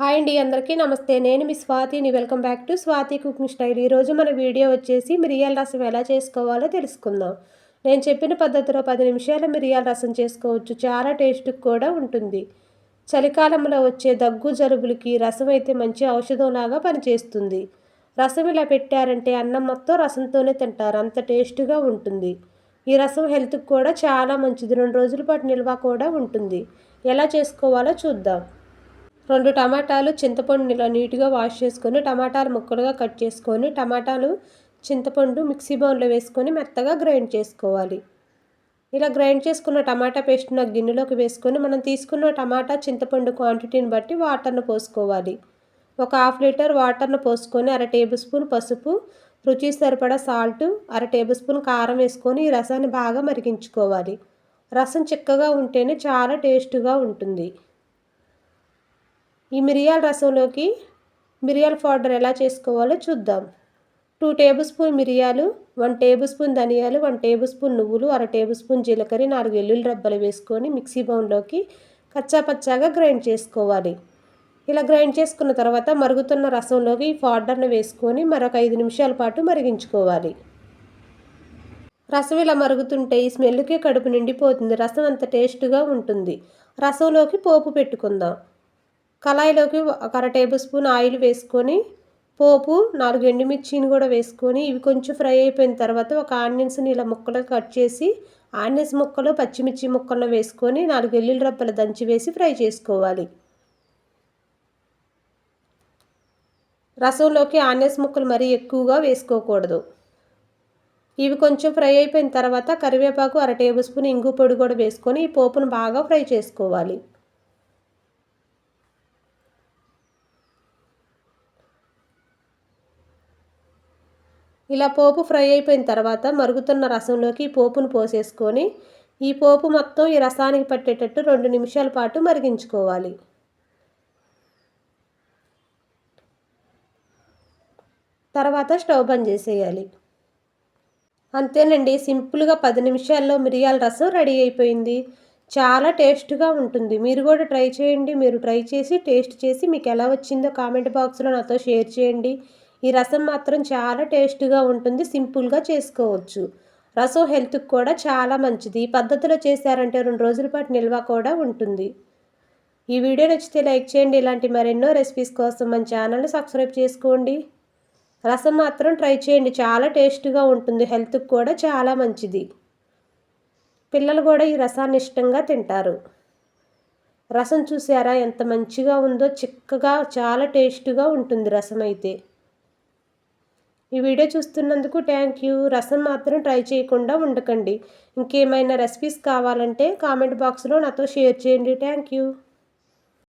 Hi అండి అందరికీ నమస్తే. నేను మీ స్వాతిని welcome back to Swathi cooking style. ఈరోజు మన వీడియో వచ్చేసి మిరియాల రసం ఎలా చేసుకోవాలో తెలుసుకుందాం. నేను చెప్పిన పద్ధతిలో పది నిమిషాల మిరియాల రసం చేసుకోవచ్చు. చాలా టేస్ట్ కూడా ఉంటుంది. చలికాలంలో వచ్చే దగ్గు జలుబులకి రసం అయితే మంచి ఔషధంలాగా పనిచేస్తుంది. రసం ఇలా పెట్టారంటే అన్నం మొత్తం రసంతోనే తింటారు. అంత టేస్ట్గా ఉంటుంది. ఈ రసం హెల్త్కి కూడా చాలా మంచిది. రెండు రోజుల పాటు నిల్వ కూడా ఉంటుంది. ఎలా చేసుకోవాలో చూద్దాం. రెండు టమాటాలు చింతపండు ఇలా నీట్గా వాష్ చేసుకొని టమాటాలు ముక్కలుగా కట్ చేసుకొని టమాటాలు చింతపండు మిక్సీ బౌన్లో వేసుకొని మెత్తగా గ్రైండ్ చేసుకోవాలి. ఇలా గ్రైండ్ చేసుకున్న టమాటా పేస్ట్ను గిన్నెలోకి వేసుకొని మనం తీసుకున్న టమాటా చింతపండు క్వాంటిటీని బట్టి వాటర్ను పోసుకోవాలి. ఒక హాఫ్ లీటర్ వాటర్ను పోసుకొని అర టేబుల్ స్పూన్ పసుపు రుచి సరిపడా సాల్ట్ అర టేబుల్ స్పూన్ కారం వేసుకొని ఈ రసాన్ని బాగా మరిగించుకోవాలి. రసం చిక్కగా ఉంటేనే చాలా టేస్ట్గా ఉంటుంది. ఈ మిరియాల రసంలోకి మిరియాల పౌడర్ ఎలా చేసుకోవాలో చూద్దాం. టూ టేబుల్ స్పూన్ మిరియాలు వన్ టేబుల్ స్పూన్ ధనియాలు వన్ టేబుల్ స్పూన్ నువ్వులు అర టేబుల్ స్పూన్ జీలకర్ర నాలుగు ఎల్లుల్లి రబ్బలు వేసుకొని మిక్సీ బౌన్లోకి కచ్చాపచ్చాగా గ్రైండ్ చేసుకోవాలి. ఇలా గ్రైండ్ చేసుకున్న తర్వాత మరుగుతున్న రసంలోకి ఈ పౌడర్ను వేసుకొని మరొక ఐదు నిమిషాల పాటు మరిగించుకోవాలి. రసం ఇలా మరుగుతుంటే ఈ స్మెల్కే కడుపు నిండిపోతుంది. రసం అంత టేస్ట్గా ఉంటుంది. రసంలోకి పోపు పెట్టుకుందాం. కళాయిలోకి ఒక అర టేబుల్ స్పూన్ ఆయిల్ వేసుకొని పోపు నాలుగు ఎండుమిర్చిని కూడా వేసుకొని ఇవి కొంచెం ఫ్రై అయిపోయిన తర్వాత ఒక ఆనియన్స్ని ఇలా ముక్కలు కట్ చేసి ఆనియన్స్ ముక్కలు పచ్చిమిర్చి ముక్కలను వేసుకొని నాలుగు ఎల్లుల్లి రప్పలు దంచి వేసి ఫ్రై చేసుకోవాలి. రసంలోకి ఆనియన్స్ ముక్కలు మరీ ఎక్కువగా వేసుకోకూడదు. ఇవి కొంచెం ఫ్రై అయిపోయిన తర్వాత కరివేపాకు అర టేబుల్ స్పూన్ ఇంగు పొడి కూడా వేసుకొని ఈ పోపును బాగా ఫ్రై చేసుకోవాలి. ఇలా పోపు ఫ్రై అయిపోయిన తర్వాత మరుగుతున్న రసంలోకి ఈ పోపును పోసేసుకొని ఈ పోపు మొత్తం ఈ రసానికి పట్టేటట్టు రెండు నిమిషాల పాటు మరిగించుకోవాలి. తర్వాత స్టవ్ బంద్ చేసేయాలి. అంతేనండి సింపుల్గా పది నిమిషాల్లో మిరియాల రసం రెడీ అయిపోయింది. చాలా టేస్ట్గా ఉంటుంది. మీరు కూడా ట్రై చేయండి. మీరు ట్రై చేసి టేస్ట్ చేసి మీకు ఎలా వచ్చిందో కామెంట్ బాక్స్లో నాతో షేర్ చేయండి. ఈ రసం మాత్రం చాలా టేస్ట్గా ఉంటుంది సింపుల్గా చేసుకోవచ్చు. రసం హెల్త్కి కూడా చాలా మంచిది. ఈ పద్ధతిలో చేశారంటే రెండు రోజుల పాటు నిల్వ కూడా ఉంటుంది. ఈ వీడియో నచ్చితే లైక్ చేయండి. ఇలాంటి మరెన్నో రెసిపీస్ కోసం మన ఛానల్ని సబ్స్క్రైబ్ చేసుకోండి. రసం మాత్రం ట్రై చేయండి. చాలా టేస్ట్గా ఉంటుంది. హెల్త్కి కూడా చాలా మంచిది. పిల్లలు కూడా ఈ రసాన్ని ఇష్టంగా తింటారు. రసం చూసారా? ఎంత మంచిగా ఉందో చిక్కగా చాలా టేస్ట్గా ఉంటుంది రసం అయితే. ఈ వీడియో చూస్తున్నందుకు థ్యాంక్ యూ రసం మాత్రం ట్రై చేయకుండా ఉండకండి. ఇంకేమైనా రెసిపీస్ కావాలంటే కామెంట్ బాక్స్లో నాతో షేర్ చేయండి. Thank you